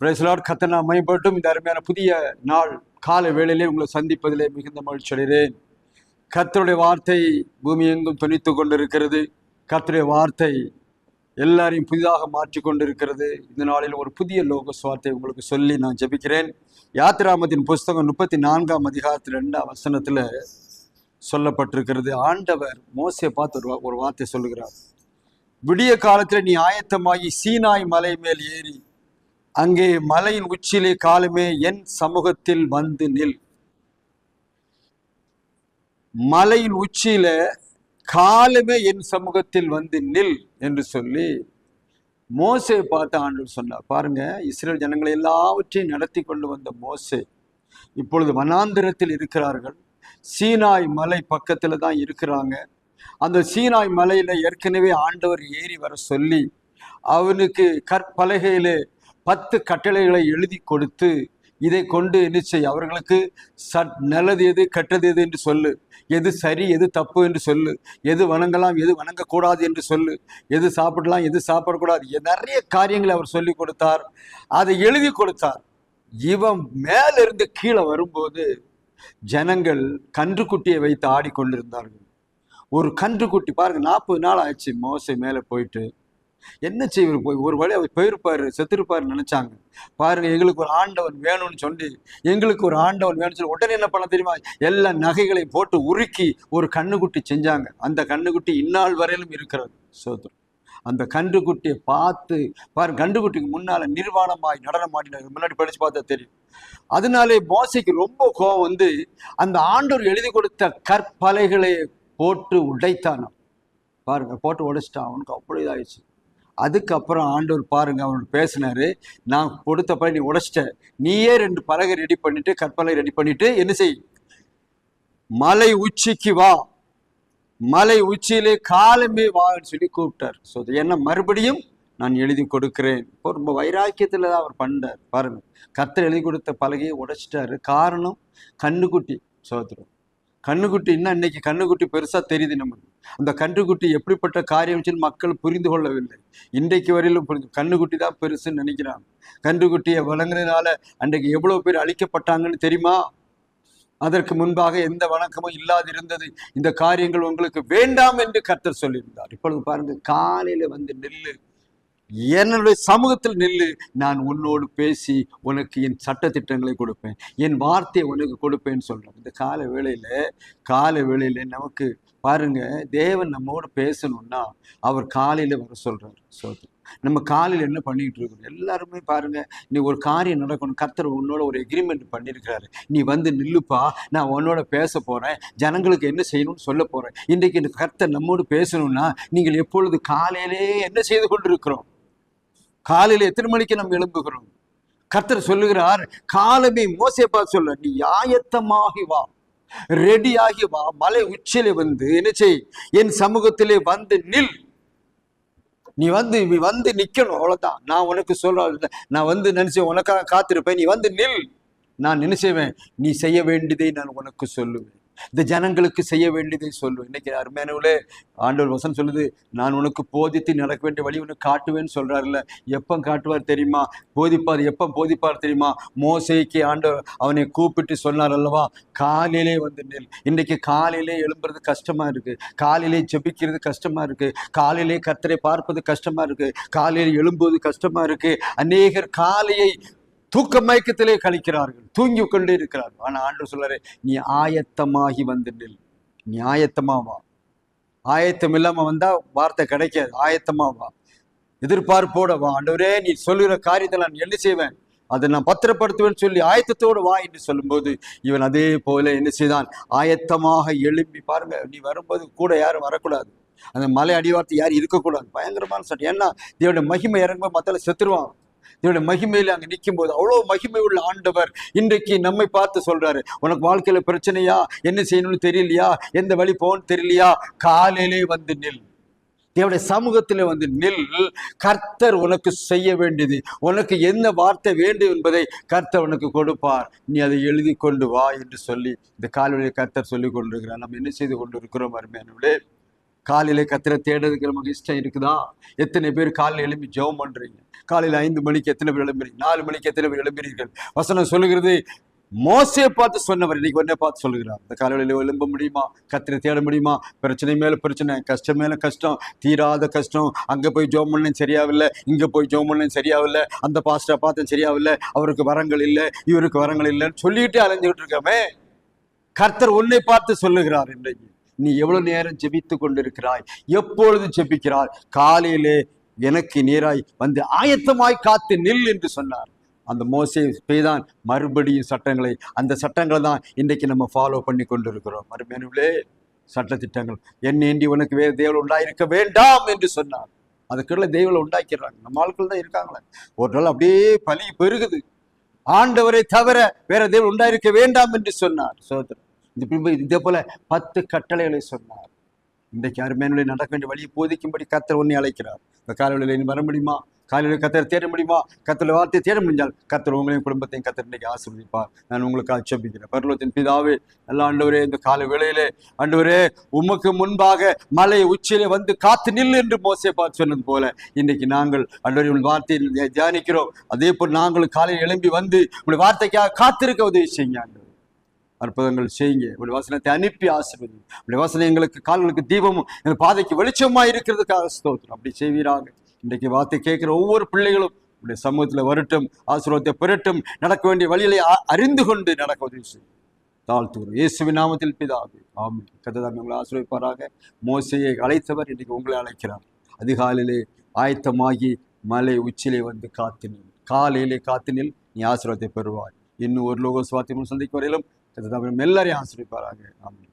பிரேசலாட் கத்தனா மேம்பட்டும் இந்த அருமையான புதிய நாள் காலை வேளையிலே உங்களை சந்திப்பதிலே மிகுந்த மகிழ்ச்சி அடைகிறேன். கத்தருடைய வார்த்தை பூமி எங்கும் துணித்து கொண்டிருக்கிறது. கர்த்தருடைய வார்த்தை எல்லாரையும் புதிதாக மாற்றி கொண்டிருக்கிறது. இந்த நாளில் ஒரு புதிய லோகஸ் வார்த்தை உங்களுக்கு சொல்லி நான் ஜெபிக்கிறேன். யாத்திராமத்தின் புஸ்தகம் முப்பத்தி நான்காம் அதிகாரத்தில் ரெண்டாம் வசனத்தில் சொல்லப்பட்டிருக்கிறது. ஆண்டவர் மோசையை பார்த்து ஒரு ஒரு வார்த்தை சொல்லுகிறார். விடிய காலத்தில் நீ ஆயத்தமாகி சீனாய் மலை மேல் ஏறி அங்கே மலையின் உச்சியிலே காலமே என் சமூகத்தில் வந்து நில். மலையின் உச்சியில காலமே என் சமூகத்தில் வந்து நில் என்று சொல்லி மோசையை பார்த்து ஆண்டவர் சொன்னார். பாருங்க இஸ்ரேல் ஜனங்களை எல்லாவற்றையும் நடத்தி கொண்டு வந்த மோசே இப்பொழுது வனாந்திரத்தில் இருக்கிறார்கள். சீனாய் மலை பக்கத்துல தான் இருக்கிறாங்க. அந்த சீனாய் மலையில ஏற்கனவே ஆண்டவர் ஏறி வர சொல்லி அவனுக்கு கற்பலகையிலே பத்து கட்டளைகளை எழுதி கொடுத்து இதை கொண்டு என்ன செய்? அவர்களுக்கு சட் நல்லது எது கெட்டது எது என்று சொல்லு. எது சரி எது தப்பு என்று சொல்லு. எது வணங்கலாம் எது வணங்கக்கூடாது என்று சொல்லு. எது சாப்பிடலாம் எது சாப்பிடக்கூடாது. நிறைய காரியங்களை அவர் சொல்லி கொடுத்தார். அதை எழுதி கொடுத்தார். இவன் மேலிருந்து கீழே வரும்போது ஜனங்கள் கன்றுக்குட்டியை வைத்து ஆடிக்கொண்டிருந்தார்கள். ஒரு கன்றுக்குட்டி பாருங்க நாற்பது நாள் ஆயிடுச்சு மோசை மேலே போயிட்டு. என்ன செய்வார் போய் ஒரு வழி அவர் போயிருப்பாரு செத்துருப்பாரு நினைச்சாங்க. பாருங்க எங்களுக்கு ஒரு ஆண்டவன் வேணும்னு சொல்லி எங்களுக்கு ஒரு ஆண்டவன் வேணும்னு சொல்லி உடனே என்ன பண்ண தெரியுமா? எல்லா நகைகளை போட்டு உருக்கி ஒரு கண்ணுக்குட்டி செஞ்சாங்க. அந்த கண்ணுக்குட்டி இந்நாள் வரையிலும் இருக்கிறது சோதரம் அந்த கன்றுக்குட்டியை பார்த்து பாரு கன்றுக்குட்டிக்கு முன்னால நிர்வாணமாய் நடனமாடினாங்க முன்னாடி படிச்சு பார்த்தா தெரியும். அதனாலே மோசைக்கு ரொம்ப கோவம் வந்து அந்த ஆண்டவர் எழுதி கொடுத்த கற்பலைகளை போட்டு உடைத்தானாம். பாருங்க போட்டு உடைச்சிட்டான். அவனுக்கு அப்படி இதாயிடுச்சு. அதுக்கப்புறம் ஆண்டவர் பாருங்க அவர் பேசினாரு. நான் கொடுத்தப்ப நீ உடைச்சிட்ட. நீயே ரெண்டு பலகை ரெடி பண்ணிட்டு கற்பலை ரெடி பண்ணிட்டு என்ன செய்? மலை உச்சிக்கு வா. மலை உச்சியிலே காலமே வான்னு சொல்லி கூப்பிட்டார். ஸோ என்ன? மறுபடியும் நான் எழுதி கொடுக்கிறேன். இப்போ ரொம்ப வைராக்கியத்தில் தான் அவர் பண்ணார் பாருங்க. கர்த்தர் எழுதி கொடுத்த பலகையை உடைச்சிட்டாரு. காரணம் கண்ணுக்குட்டி. சோதரம் கண்ணுக்குட்டி இன்னும் இன்னைக்கு கண்ணுக்குட்டி பெருசாக தெரியுது நமக்கு. அந்த கன்றுக்குட்டி எப்படிப்பட்ட காரியம் மக்கள் புரிந்து கொள்ளவில்லை. இன்றைக்கு வரையிலும் புரிந்து கண்ணுக்குட்டி தான் பெருசுன்னு நினைக்கிறாங்க. கன்றுக்குட்டியை வழங்குறதுனால அன்றைக்கு எவ்வளவு பேர் அழிக்கப்பட்டாங்கன்னு தெரியுமா? அதற்கு முன்பாக எந்த வணக்கமும் இல்லாதிருந்தது. இந்த காரியங்கள் உங்களுக்கு வேண்டாம் என்று கர்த்தர் சொல்லியிருந்தார். இப்பொழுது பாருங்க காலையில வந்து நெல்லு. என்னுடைய சமூகத்தில் நில்லு நான் உன்னோடு பேசி உனக்கு என் சட்டத்திட்டங்களை கொடுப்பேன். என் வார்த்தையை உனக்கு கொடுப்பேன்னு சொல்கிறேன் இந்த கால வேளையில் கால வேளையில் நமக்கு பாருங்க தேவன் நம்மோடு பேசணும்னா அவர் காலையில் வர சொல்கிறார் சோதரி நம்ம காலையில் என்ன பண்ணிக்கிட்டு இருக்கணும் எல்லாருமே பாருங்க நீ ஒரு காரியம் நடக்கணும். கர்த்தர் உன்னோட ஒரு எக்ரிமெண்ட் பண்ணியிருக்கிறாரு நீ வந்து நில்லுப்பா நான் உன்னோட பேச போகிறேன் ஜனங்களுக்கு என்ன செய்யணும்னு சொல்ல போகிறேன் இன்றைக்கு இந்த கர்த்தர் நம்மோடு பேசணும்னா நீங்கள் எப்பொழுது காலையிலே என்ன செய்து கொண்டிருக்கிறோம்? காலையில் எத்தனை மணிக்கு நம்ம எழும்புகிறோம்? கர்த்தர் சொல்லுகிறார் காலமே மோசேப்பா சொல்ல நீ ஆயத்தமாகி வா ரெடியாகி வா மலை உச்சியில வந்து என்ன செய் என் சமூகத்திலே வந்து நில். நீ வந்து நீ வந்து நிக்கணும் அவ்வளவுதான். நான் உனக்கு சொல்ல நான் வந்து நினைச்சேன் உனக்காக காத்திருப்பேன் நீ வந்து நில். நான் நினைச்சேன் நீ செய்ய வேண்டியதை நான் உனக்கு சொல்லுவேன். இந்த ஜனங்களுக்கு செய்ய வேண்டியதை சொல்லுவேன் இன்னைக்கு அருமையானவளே ஆண்டவர் வசன் சொல்லுது நான் உனக்கு போதித்து நடக்க வேண்டிய வழி உனக்கு காட்டுவேன்னு சொல்றாருல்ல. எப்போ காட்டுவார் தெரியுமா? போதிப்பார் எப்போ போதிப்பார் தெரியுமா? மோசைக்கு ஆண்டவர் அவனை கூப்பிட்டு சொன்னார் அல்லவா? காலையிலே வந்து நெல். இன்னைக்கு காலையிலே எழும்புறது கஷ்டமா இருக்கு. காலையிலே ஜெபிக்கிறது கஷ்டமா இருக்கு. காலையிலே கத்தரை பார்ப்பது கஷ்டமா இருக்கு. காலையில் எழும்புவது கஷ்டமா இருக்கு. அநேகர் காலையை தூக்க மயக்கத்திலே கழிக்கிறார்கள். தூங்கி கொண்டே இருக்கிறார்கள். ஆனால் ஆண்டு சொல்றாரு நீ ஆயத்தமாகி வந்து நில். நீ ஆயத்தமா வா. ஆயத்தம் இல்லாம வந்தா வார்த்தை கிடைக்காது. ஆயத்தமா வா. எதிர்பார்ப்போட வா. ஆண்டவரே நீ சொல்லுகிற காரியத்தை நான் என்ன செய்வேன்? அதை நான் பத்திரப்படுத்துவேன்னு சொல்லி ஆயத்தத்தோடு வா என்று சொல்லும்போது இவன் அதே போல என்ன செய்தான்? ஆயத்தமாக எழும்பி பாருங்க நீ வரும்போது கூட யாரும் வரக்கூடாது. அந்த மலை அடிவாரத்தை யாரும் இருக்கக்கூடாது. பயங்கரமான சட்டம் ஏன்னா தேவனுடைய மகிமை இறங்கும்போது மத்தால செத்துருவான் தேவனுடைய மகிமையில அங்க நிற்கும் போது அவ்வளவு மகிமை உள்ள ஆண்டவர் இன்றைக்கு நம்மை பார்த்து சொல்றாரு. உனக்கு வாழ்க்கையில பிரச்சனையா? என்ன செய்யணும்னு தெரியலையா? எந்த வழி போகணும்னு தெரியலையா? காலையிலே வந்து நில். தேவடைய சமூகத்தில் வந்து நில். கர்த்தர் உனக்கு செய்ய வேண்டியது. உனக்கு என்ன வார்த்தை வேண்டும் என்பதை கர்த்தர் உனக்கு கொடுப்பார். நீ அதை எழுதி கொண்டு வா என்று சொல்லி இந்த காலவழியை கர்த்தர் சொல்லி கொண்டிருக்கிறார் நம்ம என்ன செய்து கொண்டிருக்கிறோம் அருமையானவர்களே? காலையில் கத்திர தேடுறதுக்கு நமக்கு இஷ்டம் இருக்குதா? எத்தனை பேர் காலையில் எழும்பி ஜெபம் பண்ணுறீங்க காலையில் ஐந்து மணிக்கு எத்தனை பேர் எழும்புறீங்க? நாலு மணிக்கு எத்தனை பேர் எழும்புறீர்கள்? வசனம் சொல்லுகிறது மோசையை பார்த்து சொன்னவர் இன்னைக்கு ஒன்னே பார்த்து சொல்லுகிறார். இந்த காலையில் எழும்ப முடியுமா? கத்திர தேட முடியுமா? பிரச்சனை மேலே பிரச்சனை கஷ்டம் மேலே கஷ்டம் தீராத கஷ்டம். அங்கே போய் ஜோம் பண்ணேன் சரியாகல இங்கே போய் ஜோம் பண்ணேன் சரியாகல அந்த பாஸ்டரை பார்த்தேன் சரியாகல அவருக்கு வரங்கள் இல்லை இவருக்கு வரங்கள் இல்லைன்னு சொல்லிட்டு அலைஞ்சுக்கிட்டு இருக்காமே. கர்த்தர் உன்னை பார்த்து சொல்லுகிறார் இன்றைக்கு. நீ எவ்வளவு நேரம் ஜெபித்து கொண்டிருக்கிறாய்? எப்பொழுது ஜெபிக்கிறாய்? காலையிலே எனக்கு நேராய் வந்து ஆயத்தமாய் காத்து நில் என்று சொன்னார். அந்த மோசே பெய்தான் மறுபடியும் சட்டங்களை அந்த சட்டங்களை தான் இன்றைக்கு நம்ம ஃபாலோ பண்ணி கொண்டிருக்கிறோம். மறுமேனுங்களே சட்டத்திட்டங்கள் என் ஏண்டி உனக்கு வேறு தேவல் உண்டாயிருக்க வேண்டாம் என்று சொன்னார். அதுக்குள்ள தெய்வங்களை உண்டாக்கிறாங்க. நம்ம ஆட்கள் தான் இருக்காங்களே. ஒரு நாள் அப்படியே பலி பெருகுது. ஆண்டவரை தவிர வேற தேவன் உண்டாயிருக்க வேண்டாம் என்று சொன்னார். சோதரன் இந்த பின்பு இதே போல பத்து கட்டளைகளை சொன்னார். இன்றைக்கு அருமையானுடைய நடக்க வேண்டிய வழியை போதிக்கும்படி கத்தர் உன்னை அழைக்கிறார். இந்த காலையில் நீ வர முடியுமா? காலையில் கத்தர் தேட முடியுமா? கத்தர் வார்த்தையை தேட முடிஞ்சால் கத்தர் உங்களையும் குடும்பத்தையும் கத்தர் இன்றைக்கு ஆசிர்வதிப்பார். நான் உங்களுக்கு அச்சபிக்கிறேன். பரலோகத்தின் பிதாவே நல்ல ஆண்டவரே இந்த காலை வேளையிலே ஆண்டவரே உமக்கு முன்பாக மலை உச்சியிலே வந்து காத்து நில் என்று மோசே பார்த்து சொன்னது போல இன்னைக்கு நாங்கள் ஆண்டவரே உங்கள் வார்த்தையை தியானிக்கிறோம். அதே போல் நாங்களும் காலையில் எழும்பி வந்து உங்களுடைய வார்த்தைக்காக காத்திருக்க உதவி செய்யுங்க அற்புதங்கள் செய்யுங்க. உங்களுடைய வசனத்தை அனுப்பி ஆசிர்வதி உங்களுடைய வசனம் எங்களுக்கு கால்களுக்கு தீபமும் எங்கள் பாதைக்கு வெளிச்சமாக இருக்கிறதுக்காக ஸ்தோத்திரம். அப்படி செய்வீராக. இன்றைக்கு வார்த்தை கேட்குற ஒவ்வொரு பிள்ளைகளும் உடைய சமூகத்தில் வரட்டும் ஆசீர்வாதத்தை பெறட்டும் நடக்க வேண்டிய வழிகளை அறிந்து கொண்டு நடக்க உதவி செய்யும் தாழ்த்துகிறோம். இயேசுவின் நாமத்தில் பிதாவே ஆமென். கத்ததாம் உங்களை ஆசீர்வதிப்பாராக. மோசையை அழைத்தவர் இன்றைக்கு உங்களை அழைக்கிறார். அதிகாலையிலே ஆயத்தமாகி மலை உச்சிலே வந்து காத்தினில் காலையிலே காத்தினில் நீ ஆசீர்வாதத்தை பெறுவாய். இன்னும் ஒரு லோக சுவாத்தியம் சந்திக்கும் வரையிலும் கத்ததாம் எல்லாரையும் ஆசிரிப்பாராக ஆமென்